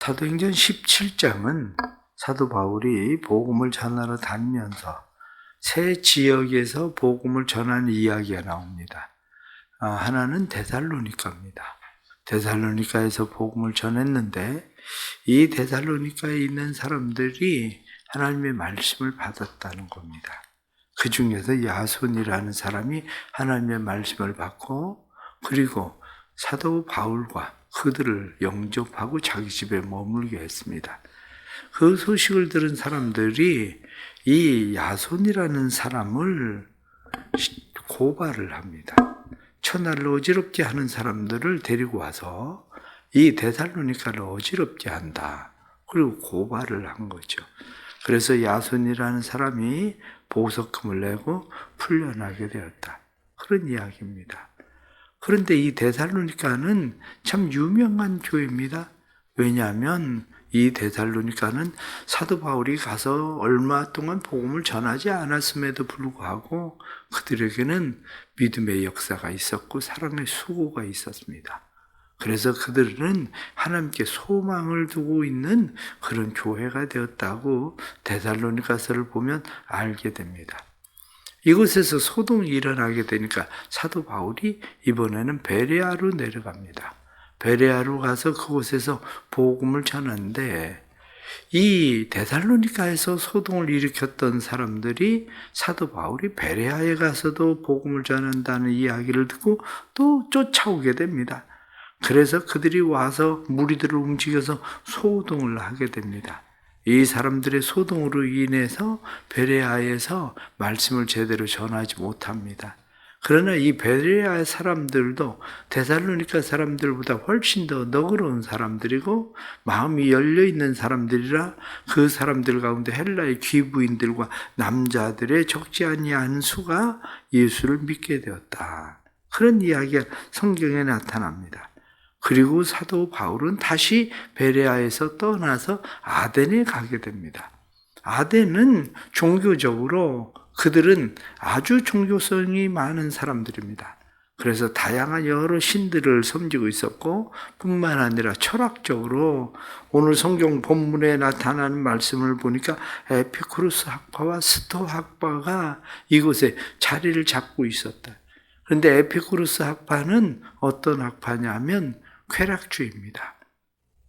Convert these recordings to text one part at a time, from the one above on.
사도행전 17장은 사도 바울이 복음을 전하러 다니면서 세 지역에서 복음을 전하는 이야기가 나옵니다. 아, 하나는 데살로니카입니다. 데살로니카에서 복음을 전했는데 이 데살로니카에 있는 사람들이 하나님의 말씀을 받았다는 겁니다. 그 중에서 야손이라는 사람이 하나님의 말씀을 받고 그리고 사도 바울과 그들을 영접하고 자기 집에 머물게 했습니다. 그 소식을 들은 사람들이 이 야손이라는 사람을 고발을 합니다. 천하를 어지럽게 하는 사람들을 데리고 와서 이 데살로니카를 어지럽게 한다. 그리고 고발을 한 거죠. 그래서 야손이라는 사람이 보석금을 내고 풀려나게 되었다. 그런 이야기입니다. 그런데 이 데살로니카는 참 유명한 교회입니다. 왜냐하면 이 데살로니카는 사도 바울이 가서 얼마 동안 복음을 전하지 않았음에도 불구하고 그들에게는 믿음의 역사가 있었고 사랑의 수고가 있었습니다. 그래서 그들은 하나님께 소망을 두고 있는 그런 교회가 되었다고 데살로니카서를 보면 알게 됩니다. 이곳에서 소동이 일어나게 되니까 사도 바울이 이번에는 베레아로 내려갑니다. 베레아로 가서 그곳에서 복음을 전하는데 이 데살로니카에서 소동을 일으켰던 사람들이 사도 바울이 베레아에 가서도 복음을 전한다는 이야기를 듣고 또 쫓아오게 됩니다. 그래서 그들이 와서 무리들을 움직여서 소동을 하게 됩니다. 이 사람들의 소동으로 인해서 베레아에서 말씀을 제대로 전하지 못합니다. 그러나 이 베레아 사람들도 데살로니카 사람들보다 훨씬 더 너그러운 사람들이고 마음이 열려 있는 사람들이라 그 사람들 가운데 헬라의 귀부인들과 남자들의 적지 아니한 수가 예수를 믿게 되었다. 그런 이야기가 성경에 나타납니다. 그리고 사도 바울은 다시 베레아에서 떠나서 아덴에 가게 됩니다. 아덴은 종교적으로 그들은 아주 종교성이 많은 사람들입니다. 그래서 다양한 여러 신들을 섬기고 있었고 뿐만 아니라 철학적으로 오늘 성경 본문에 나타나는 말씀을 보니까 에피쿠르스 학파와 스토 학파가 이곳에 자리를 잡고 있었다. 그런데 에피쿠르스 학파는 어떤 학파냐면 쾌락주의입니다.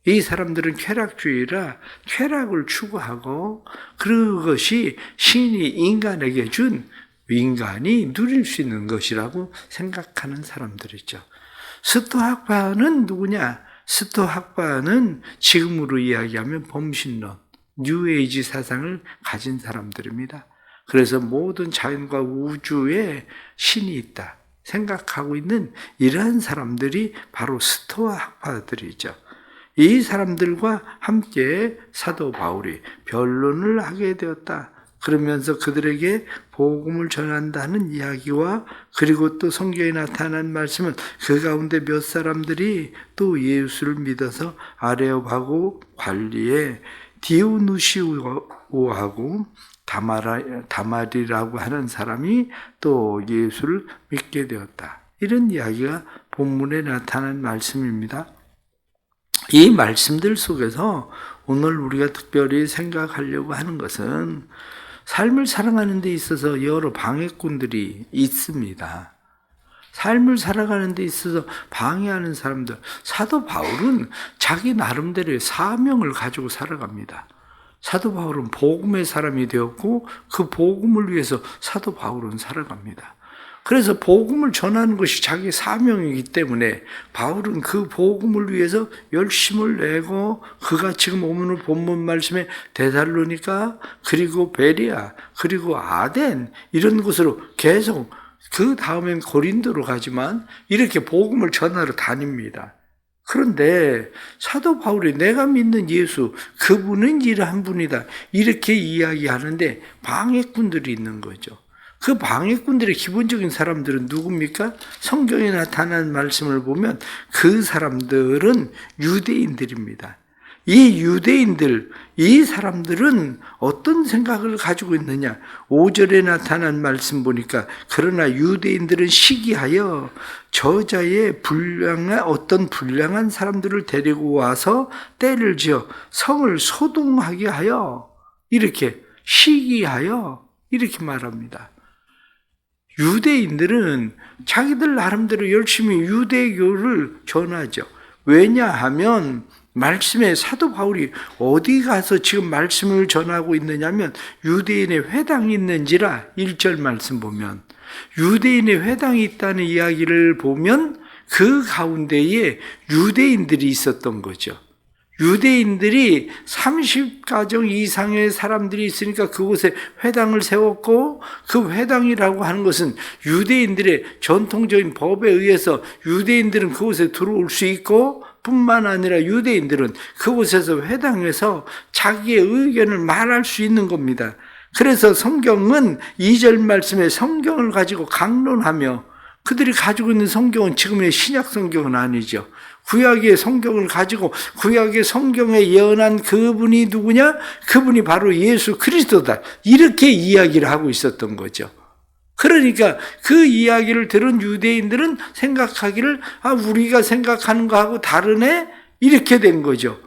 이 사람들은 쾌락주의라 쾌락을 추구하고 그것이 신이 인간에게 준 인간이 누릴 수 있는 것이라고 생각하는 사람들이죠. 스토학파는 누구냐? 스토학파는 지금으로 이야기하면 범신론, 뉴에이지 사상을 가진 사람들입니다. 그래서 모든 자연과 우주에 신이 있다. 생각하고 있는 이러한 사람들이 바로 스토아 학파들이죠. 이 사람들과 함께 사도 바울이 변론을 하게 되었다. 그러면서 그들에게 복음을 전한다는 이야기와 그리고 또 성경에 나타난 말씀은 그 가운데 몇 사람들이 또 예수를 믿어서 아레오하고 관리에 디오누시오하고 다마라, 다말이라고 하는 사람이 또 예수를 믿게 되었다. 이런 이야기가 본문에 나타난 말씀입니다. 이 말씀들 속에서 오늘 우리가 특별히 생각하려고 하는 것은 삶을 살아가는 데 있어서 여러 방해꾼들이 있습니다. 삶을 살아가는 데 있어서 방해하는 사람들. 사도 바울은 자기 나름대로의 사명을 가지고 살아갑니다. 사도 바울은 복음의 사람이 되었고 그 복음을 위해서 사도 바울은 살아갑니다. 그래서 복음을 전하는 것이 자기 사명이기 때문에 바울은 그 복음을 위해서 열심을 내고 그가 지금 오늘 본문 말씀에 데살로니가 그리고 베리아 그리고 아덴 이런 곳으로 계속 그 다음엔 고린도로 가지만 이렇게 복음을 전하러 다닙니다. 그런데 사도 바울이 내가 믿는 예수 그분은 이러한 분이다 이렇게 이야기하는데 방해꾼들이 있는 거죠. 그 방해꾼들의 기본적인 사람들은 누굽니까? 성경에 나타난 말씀을 보면 그 사람들은 유대인들입니다. 이 유대인들, 이 사람들은 어떤 생각을 가지고 있느냐? 5절에 나타난 말씀 보니까, 그러나 유대인들은 시기하여 저자의 불량한, 어떤 불량한 사람들을 데리고 와서 때를 지어 성을 소동하게 하여, 이렇게 시기하여, 이렇게 말합니다. 유대인들은 자기들 나름대로 열심히 유대교를 전하죠. 왜냐하면 말씀에 사도 바울이 어디 가서 지금 말씀을 전하고 있느냐면 유대인의 회당이 있는지라 1절 말씀 보면 유대인의 회당이 있다는 이야기를 보면 그 가운데에 유대인들이 있었던 거죠. 유대인들이 30가정 이상의 사람들이 있으니까 그곳에 회당을 세웠고 그 회당이라고 하는 것은 유대인들의 전통적인 법에 의해서 유대인들은 그곳에 들어올 수 있고 뿐만 아니라 유대인들은 그곳에서 회당에서 자기의 의견을 말할 수 있는 겁니다. 그래서 성경은 2절 말씀에 성경을 가지고 강론하며 그들이 가지고 있는 성경은 지금의 신약 성경은 아니죠. 구약의 성경을 가지고 구약의 성경에 예언한 그분이 누구냐? 그분이 바로 예수 그리스도다. 이렇게 이야기를 하고 있었던 거죠. 그러니까 그 이야기를 들은 유대인들은 생각하기를 아 우리가 생각하는 거하고 다르네 이렇게 된 거죠.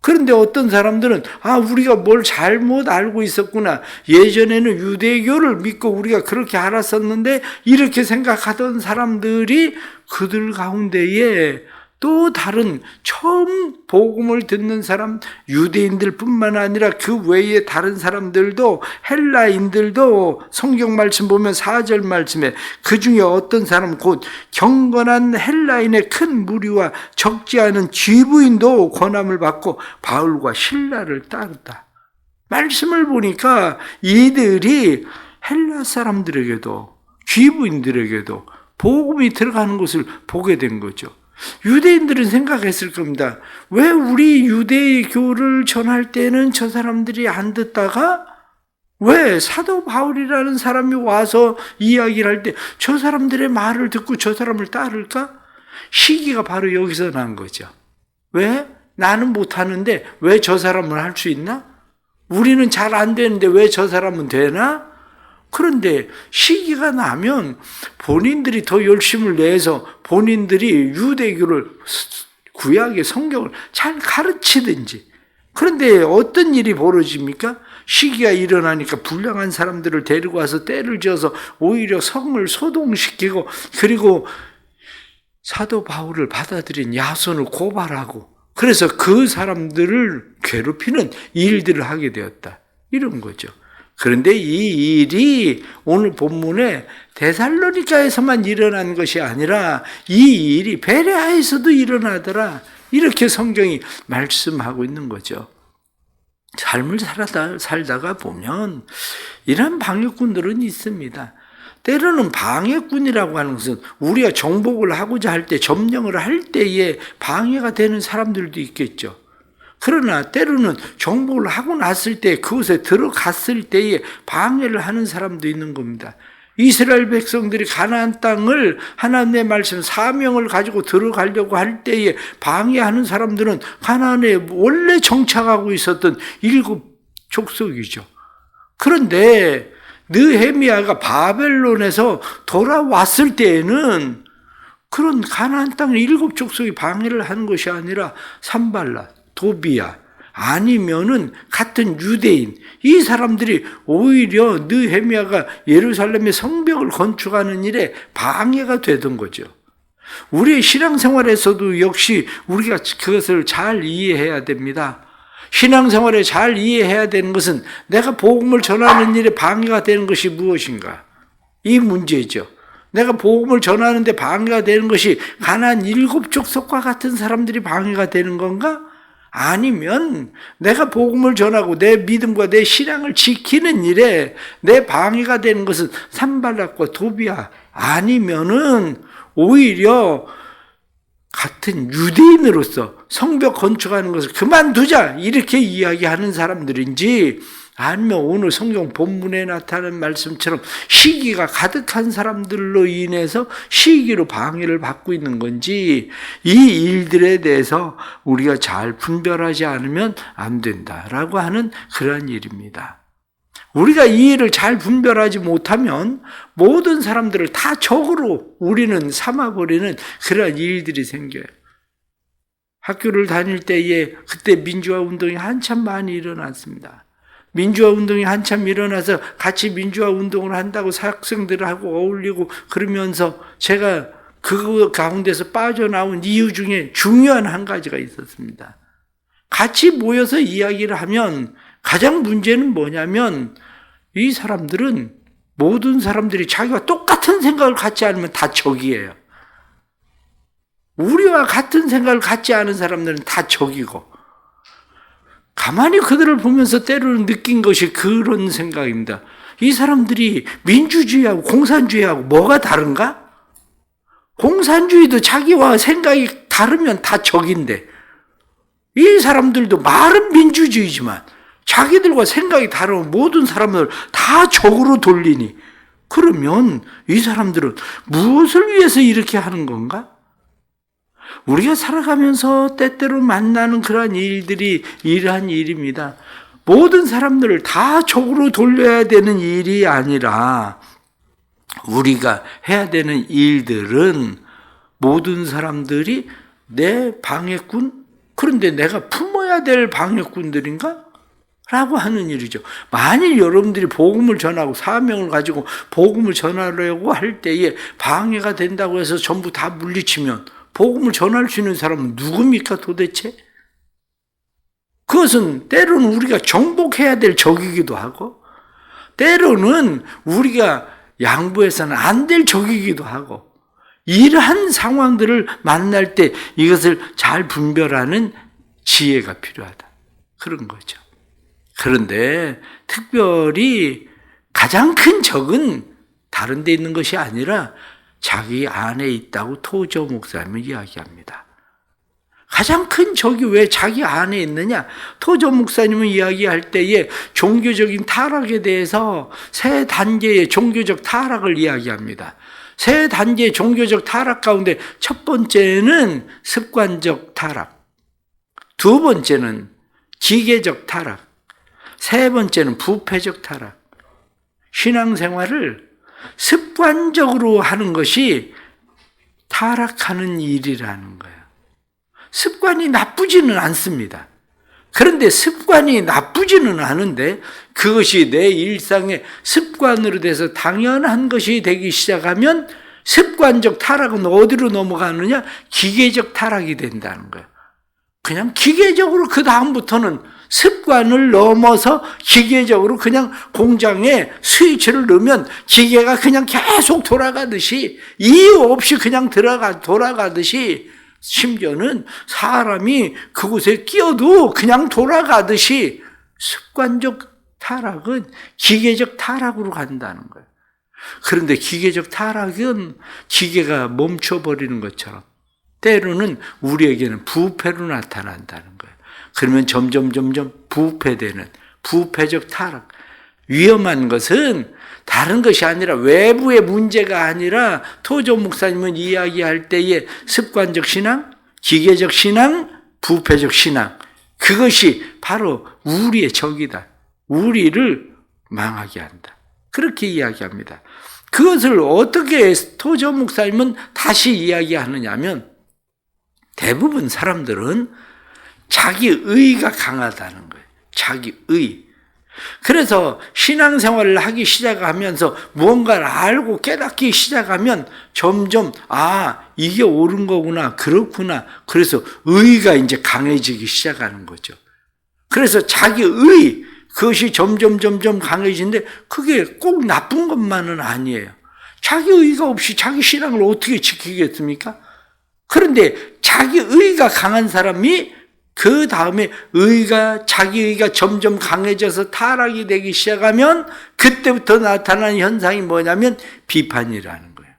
그런데 어떤 사람들은 아 우리가 뭘 잘못 알고 있었구나 예전에는 유대교를 믿고 우리가 그렇게 알았었는데 이렇게 생각하던 사람들이 그들 가운데에 또 다른 처음 복음을 듣는 사람 유대인들뿐만 아니라 그 외에 다른 사람들도 헬라인들도 성경 말씀 보면 4절 말씀에 그 중에 어떤 사람 곧 경건한 헬라인의 큰 무리와 적지 않은 쥐부인도 권함을 받고 바울과 신라를 따르다. 말씀을 보니까 이들이 헬라 사람들에게도 쥐부인들에게도 복음이 들어가는 것을 보게 된 거죠. 유대인들은 생각했을 겁니다. 왜 우리 유대교를 전할 때는 저 사람들이 안 듣다가 왜 사도 바울이라는 사람이 와서 이야기를 할 때 저 사람들의 말을 듣고 저 사람을 따를까? 시기가 바로 여기서 난 거죠. 왜? 나는 못하는데 왜 저 사람은 할 수 있나? 우리는 잘 안 되는데 왜 저 사람은 되나? 그런데 시기가 나면 본인들이 더 열심을 내서 본인들이 유대교를 구약의 성경을 잘 가르치든지 그런데 어떤 일이 벌어집니까? 시기가 일어나니까 불량한 사람들을 데리고 와서 때를 지어서 오히려 성을 소동시키고 그리고 사도 바울을 받아들인 야손을 고발하고 그래서 그 사람들을 괴롭히는 일들을 하게 되었다. 이런 거죠. 그런데 이 일이 오늘 본문에 데살로니카에서만 일어난 것이 아니라 이 일이 베레아에서도 일어나더라. 이렇게 성경이 말씀하고 있는 거죠. 삶을 살다, 살다가 보면 이런 방해꾼들은 있습니다. 때로는 방해꾼이라고 하는 것은 우리가 정복을 하고자 할 때, 점령을 할 때에 방해가 되는 사람들도 있겠죠. 그러나 때로는 정복을 하고 났을 때 그곳에 들어갔을 때에 방해를 하는 사람도 있는 겁니다. 이스라엘 백성들이 가나안 땅을 하나님의 말씀 사명을 가지고 들어가려고 할 때에 방해하는 사람들은 가나안에 원래 정착하고 있었던 일곱 족속이죠. 그런데 느헤미야가 바벨론에서 돌아왔을 때에는 그런 가나안 땅 일곱 족속이 방해를 하는 것이 아니라 산발라 도비야 아니면은 같은 유대인 이 사람들이 오히려 느헤미야가 예루살렘의 성벽을 건축하는 일에 방해가 되던 거죠. 우리의 신앙생활에서도 역시 우리가 그것을 잘 이해해야 됩니다. 신앙생활에 잘 이해해야 되는 것은 내가 복음을 전하는 일에 방해가 되는 것이 무엇인가? 이 문제죠. 내가 복음을 전하는데 방해가 되는 것이 가난 일곱 족속과 같은 사람들이 방해가 되는 건가? 아니면 내가 복음을 전하고 내 믿음과 내 신앙을 지키는 일에 내 방해가 되는 것은 산발락과 도비야. 아니면은 오히려 같은 유대인으로서 성벽 건축하는 것을 그만두자. 이렇게 이야기하는 사람들인지 아니면 오늘 성경 본문에 나타난 말씀처럼 시기가 가득한 사람들로 인해서 시기로 방해를 받고 있는 건지 이 일들에 대해서 우리가 잘 분별하지 않으면 안 된다라고 하는 그러한 일입니다. 우리가 이 일을 잘 분별하지 못하면 모든 사람들을 다 적으로 우리는 삼아버리는 그러한 일들이 생겨요. 학교를 다닐 때에 그때 민주화 운동이 한참 많이 일어났습니다. 민주화 운동이 한참 일어나서 같이 민주화 운동을 한다고 학생들하고 어울리고 그러면서 제가 그 가운데서 빠져나온 이유 중에 중요한 한 가지가 있었습니다. 같이 모여서 이야기를 하면 가장 문제는 뭐냐면 이 사람들은 모든 사람들이 자기와 똑같은 생각을 갖지 않으면 다 적이에요. 우리와 같은 생각을 갖지 않은 사람들은 다 적이고 가만히 그들을 보면서 때로는 느낀 것이 그런 생각입니다. 이 사람들이 민주주의하고 공산주의하고 뭐가 다른가? 공산주의도 자기와 생각이 다르면 다 적인데 이 사람들도 말은 민주주의지만 자기들과 생각이 다른 모든 사람을 다 적으로 돌리니 그러면 이 사람들은 무엇을 위해서 이렇게 하는 건가? 우리가 살아가면서 때때로 만나는 그러한 일들이 이러한 일입니다. 모든 사람들을 다 적으로 돌려야 되는 일이 아니라 우리가 해야 되는 일들은 모든 사람들이 내 방해꾼? 그런데 내가 품어야 될 방해꾼들인가? 라고 하는 일이죠. 만일 여러분들이 복음을 전하고 사명을 가지고 복음을 전하려고 할 때에 방해가 된다고 해서 전부 다 물리치면 복음을 전할 수 있는 사람은 누굽니까 도대체? 그것은 때로는 우리가 정복해야 될 적이기도 하고 때로는 우리가 양보해서는 안 될 적이기도 하고 이러한 상황들을 만날 때 이것을 잘 분별하는 지혜가 필요하다. 그런 거죠. 그런데 특별히 가장 큰 적은 다른 데 있는 것이 아니라 자기 안에 있다고 토저 목사님은 이야기합니다. 가장 큰 적이 왜 자기 안에 있느냐? 토저 목사님은 이야기할 때에 종교적인 타락에 대해서 세 단계의 종교적 타락을 이야기합니다. 세 단계의 종교적 타락 가운데 첫 번째는 습관적 타락, 두 번째는 기계적 타락, 세 번째는 부패적 타락. 신앙생활을 습관적으로 하는 것이 타락하는 일이라는 거예요. 습관이 나쁘지는 않습니다. 그런데 습관이 나쁘지는 않은데 그것이 내 일상의 습관으로 돼서 당연한 것이 되기 시작하면 습관적 타락은 어디로 넘어가느냐? 기계적 타락이 된다는 거예요. 그냥 기계적으로 그 다음부터는 습관을 넘어서 기계적으로 그냥 공장에 스위치를 넣으면 기계가 그냥 계속 돌아가듯이 이유 없이 그냥 들어가 돌아가듯이 심지어는 사람이 그곳에 끼어도 그냥 돌아가듯이 습관적 타락은 기계적 타락으로 간다는 거예요. 그런데 기계적 타락은 기계가 멈춰버리는 것처럼 때로는 우리에게는 부패로 나타난다는 거예요. 그러면 점점 점점 부패되는 부패적 타락. 위험한 것은 다른 것이 아니라 외부의 문제가 아니라 토조 목사님은 이야기할 때에 습관적 신앙, 기계적 신앙, 부패적 신앙. 그것이 바로 우리의 적이다. 우리를 망하게 한다. 그렇게 이야기합니다. 그것을 어떻게 토조 목사님은 다시 이야기하느냐면 대부분 사람들은 자기 의가 강하다는 거예요. 자기 의. 그래서 신앙생활을 하기 시작하면서 무언가를 알고 깨닫기 시작하면 점점 아 이게 옳은 거구나 그렇구나 그래서 의가 이제 강해지기 시작하는 거죠. 그래서 자기 의 그것이 점점 점점 강해지는데 그게 꼭 나쁜 것만은 아니에요. 자기 의가 없이 자기 신앙을 어떻게 지키겠습니까? 그런데 자기 의가 강한 사람이 그 다음에 의가, 자기 의가 점점 강해져서 타락이 되기 시작하면 그때부터 나타나는 현상이 뭐냐면 비판이라는 거예요.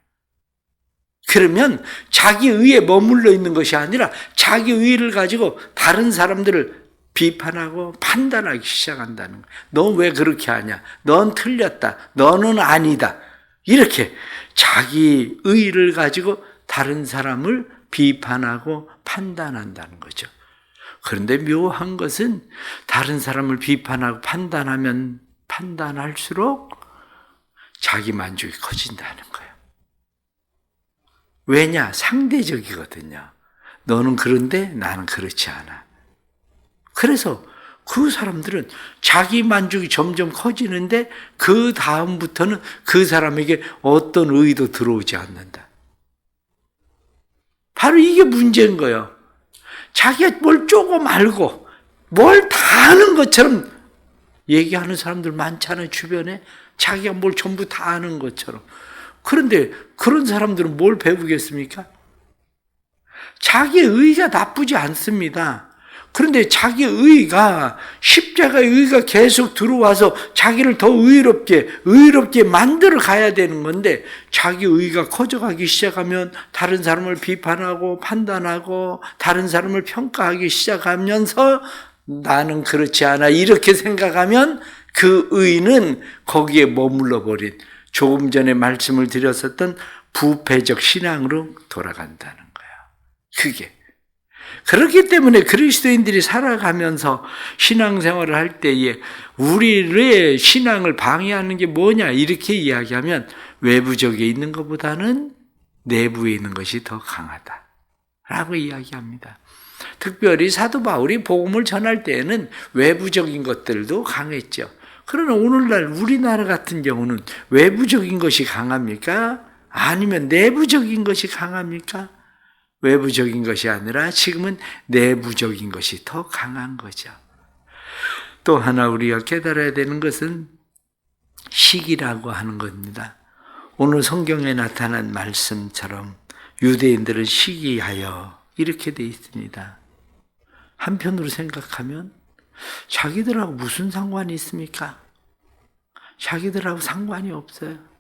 그러면 자기 의에 머물러 있는 것이 아니라 자기 의를 가지고 다른 사람들을 비판하고 판단하기 시작한다는 거예요. 너왜 그렇게 하냐? 넌 틀렸다. 너는 아니다. 이렇게 자기 의를 가지고 다른 사람을 비판하고 판단한다는 거죠. 그런데 묘한 것은 다른 사람을 비판하고 판단하면 판단할수록 자기 만족이 커진다는 거예요. 왜냐? 상대적이거든요. 너는 그런데 나는 그렇지 않아. 그래서 그 사람들은 자기 만족이 점점 커지는데 그 다음부터는 그 사람에게 어떤 의도 들어오지 않는다. 바로 이게 문제인 거예요. 자기가 뭘 조금 알고 뭘 다 아는 것처럼 얘기하는 사람들 많잖아요, 주변에. 자기가 뭘 전부 다 아는 것처럼. 그런데 그런 사람들은 뭘 배우겠습니까? 자기의 의가 나쁘지 않습니다. 그런데 자기 의가 십자가의 의가 계속 들어와서 자기를 더 의롭게 의롭게 만들어 가야 되는 건데 자기 의가 커져가기 시작하면 다른 사람을 비판하고 판단하고 다른 사람을 평가하기 시작하면서 나는 그렇지 않아 이렇게 생각하면 그 의는 거기에 머물러 버린 조금 전에 말씀을 드렸었던 부패적 신앙으로 돌아간다는 거야. 그게 그렇기 때문에 그리스도인들이 살아가면서 신앙생활을 할 때에 우리의 신앙을 방해하는 게 뭐냐 이렇게 이야기하면 외부적에 있는 것보다는 내부에 있는 것이 더 강하다 라고 이야기합니다. 특별히 사도 바울이 복음을 전할 때에는 외부적인 것들도 강했죠. 그러나 오늘날 우리나라 같은 경우는 외부적인 것이 강합니까? 아니면 내부적인 것이 강합니까? 외부적인 것이 아니라 지금은 내부적인 것이 더 강한 거죠. 또 하나 우리가 깨달아야 되는 것은 시기라고 하는 겁니다. 오늘 성경에 나타난 말씀처럼 유대인들은 시기하여 이렇게 돼 있습니다. 한편으로 생각하면 자기들하고 무슨 상관이 있습니까? 자기들하고 상관이 없어요.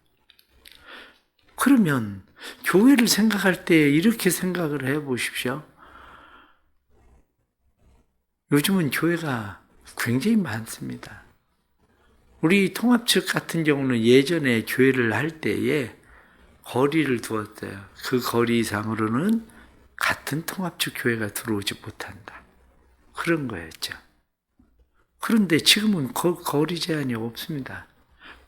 그러면 교회를 생각할 때 이렇게 생각을 해 보십시오. 요즘은 교회가 굉장히 많습니다. 우리 통합 측 같은 경우는 예전에 교회를 할 때에 거리를 두었어요. 그 거리 이상으로는 같은 통합 측 교회가 들어오지 못한다. 그런 거였죠. 그런데 지금은 거, 거리 제한이 없습니다.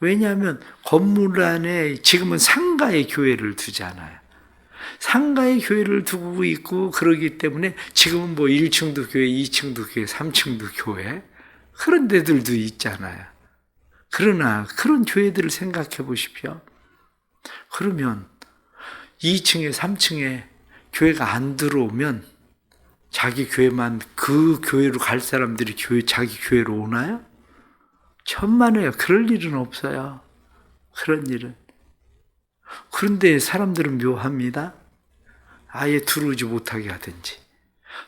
왜냐하면 건물 안에 지금은 상가의 교회를 두잖아요. 상가의 교회를 두고 있고 그러기 때문에 지금은 뭐 1층도 교회, 2층도 교회, 3층도 교회 그런 데들도 있잖아요. 그러나 그런 교회들을 생각해 보십시오. 그러면 2층에 3층에 교회가 안 들어오면 자기 교회만 그 교회로 갈 사람들이 교회 자기 교회로 오나요? 천만에요. 그럴 일은 없어요. 그런 일은. 그런데 사람들은 묘합니다. 아예 들어오지 못하게 하든지,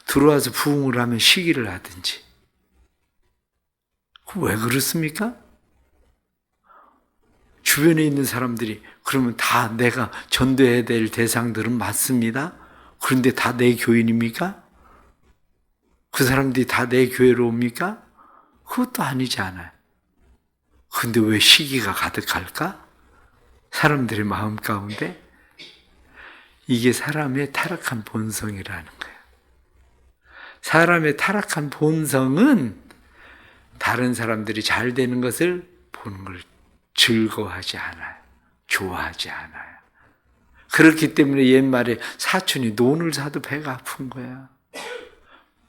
들어와서 부흥을 하면 시기를 하든지. 왜 그렇습니까? 주변에 있는 사람들이 그러면 다 내가 전도해야 될 대상들은 맞습니다. 그런데 다 내 교인입니까? 그 사람들이 다 내 교회로 옵니까? 그것도 아니지 않아요. 근데 왜 시기가 가득할까? 사람들의 마음 가운데 이게 사람의 타락한 본성이라는 거예요. 사람의 타락한 본성은 다른 사람들이 잘 되는 것을 보는 걸 즐거워하지 않아요. 좋아하지 않아요. 그렇기 때문에 옛말에 사촌이 논을 사도 배가 아픈 거야.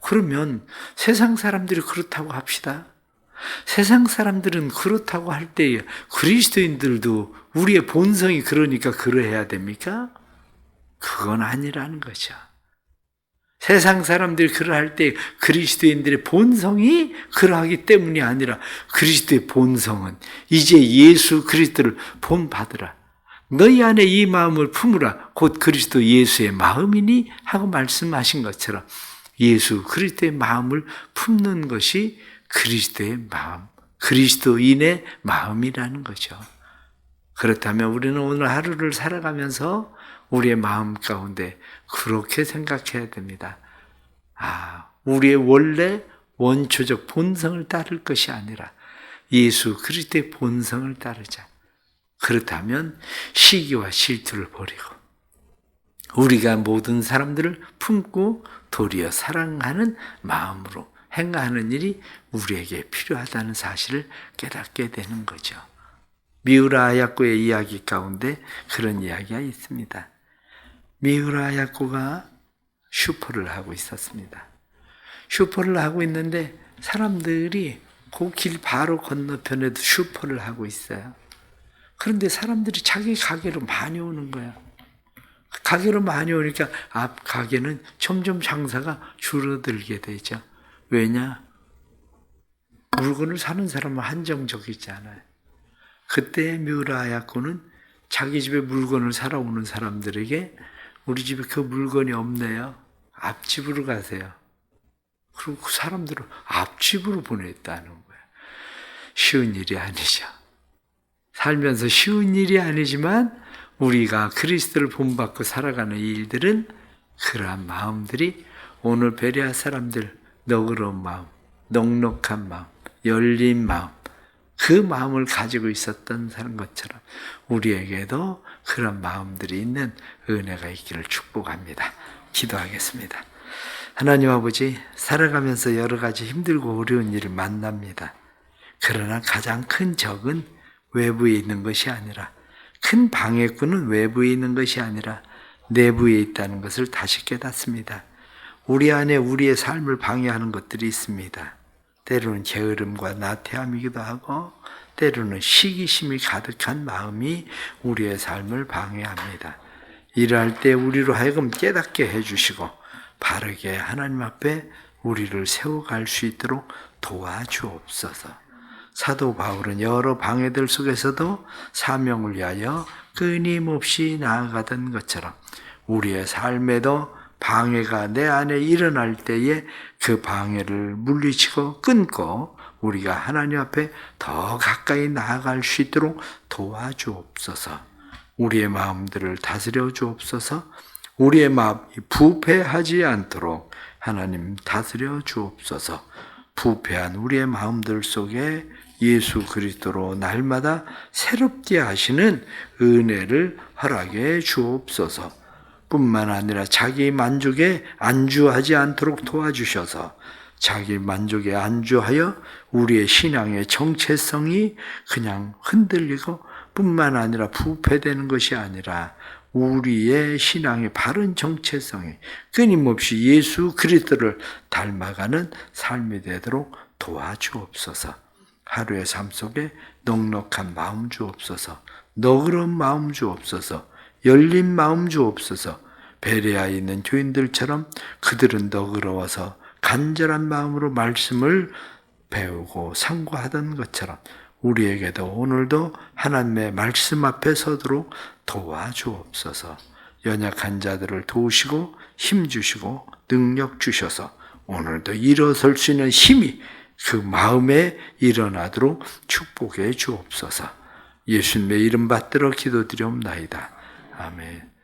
그러면 세상 사람들이 그렇다고 합시다. 세상 사람들은 그렇다고 할 때에 그리스도인들도 우리의 본성이 그러니까 그러해야 됩니까? 그건 아니라는 거죠. 세상 사람들이 그러할 때 그리스도인들의 본성이 그러하기 때문이 아니라 그리스도의 본성은 이제 예수 그리스도를 본받으라. 너희 안에 이 마음을 품으라. 곧 그리스도 예수의 마음이니 하고 말씀하신 것처럼 예수 그리스도의 마음을 품는 것이 그리스도의 마음, 그리스도인의 마음이라는 거죠. 그렇다면 우리는 오늘 하루를 살아가면서 우리의 마음 가운데 그렇게 생각해야 됩니다. 아, 우리의 원래 원초적 본성을 따를 것이 아니라 예수 그리스도의 본성을 따르자. 그렇다면 시기와 실투를 버리고 우리가 모든 사람들을 품고 도리어 사랑하는 마음으로 행하는 일이 우리에게 필요하다는 사실을 깨닫게 되는 거죠. 미우라 야코의 이야기 가운데 그런 이야기가 있습니다. 미우라 야코가 슈퍼를 하고 있었습니다. 슈퍼를 하고 있는데 사람들이 그 길 바로 건너편에도 슈퍼를 하고 있어요. 그런데 사람들이 자기 가게로 많이 오는 거야. 가게로 많이 오니까 앞 가게는 점점 장사가 줄어들게 되죠. 왜냐? 물건을 사는 사람은 한정적이잖아요. 그때 뮤라야코는 자기 집에 물건을 사러 오는 사람들에게 우리 집에 그 물건이 없네요. 앞집으로 가세요. 그리고 그 사람들을 앞집으로 보냈다는 거예요. 쉬운 일이 아니죠. 살면서 쉬운 일이 아니지만 우리가 그리스도를 본받고 살아가는 일들은 그러한 마음들이 오늘 베레아 사람들 너그러운 마음, 넉넉한 마음, 열린 마음, 그 마음을 가지고 있었던 사람 것처럼 우리에게도 그런 마음들이 있는 은혜가 있기를 축복합니다. 기도하겠습니다. 하나님 아버지, 살아가면서 여러 가지 힘들고 어려운 일을 만납니다. 그러나 가장 큰 적은 외부에 있는 것이 아니라 큰 방해꾼은 외부에 있는 것이 아니라 내부에 있다는 것을 다시 깨닫습니다. 우리 안에 우리의 삶을 방해하는 것들이 있습니다. 때로는 게으름과 나태함이기도 하고 때로는 시기심이 가득한 마음이 우리의 삶을 방해합니다. 일할 때 우리로 하여금 깨닫게 해주시고 바르게 하나님 앞에 우리를 세워갈 수 있도록 도와주옵소서. 사도 바울은 여러 방해들 속에서도 사명을 위하여 끊임없이 나아가던 것처럼 우리의 삶에도 방해가 내 안에 일어날 때에 그 방해를 물리치고 끊고 우리가 하나님 앞에 더 가까이 나아갈 수 있도록 도와주옵소서. 우리의 마음들을 다스려 주옵소서. 우리의 마음이 부패하지 않도록 하나님 다스려 주옵소서. 부패한 우리의 마음들 속에 예수 그리스도로 날마다 새롭게 하시는 은혜를 허락해 주옵소서. 뿐만 아니라 자기 만족에 안주하지 않도록 도와주셔서 자기 만족에 안주하여 우리의 신앙의 정체성이 그냥 흔들리고 뿐만 아니라 부패되는 것이 아니라 우리의 신앙의 바른 정체성이 끊임없이 예수 그리스도를 닮아가는 삶이 되도록 도와주옵소서. 하루의 삶 속에 넉넉한 마음 주옵소서. 너그러운 마음 주옵소서. 열린 마음 주옵소서. 베레아에 있는 교인들처럼 그들은 너그러워서 간절한 마음으로 말씀을 배우고 상고하던 것처럼 우리에게도 오늘도 하나님의 말씀 앞에 서도록 도와주옵소서. 연약한 자들을 도우시고 힘 주시고 능력 주셔서 오늘도 일어설 수 있는 힘이 그 마음에 일어나도록 축복해 주옵소서. 예수님의 이름 받들어 기도드리옵나이다. 아멘.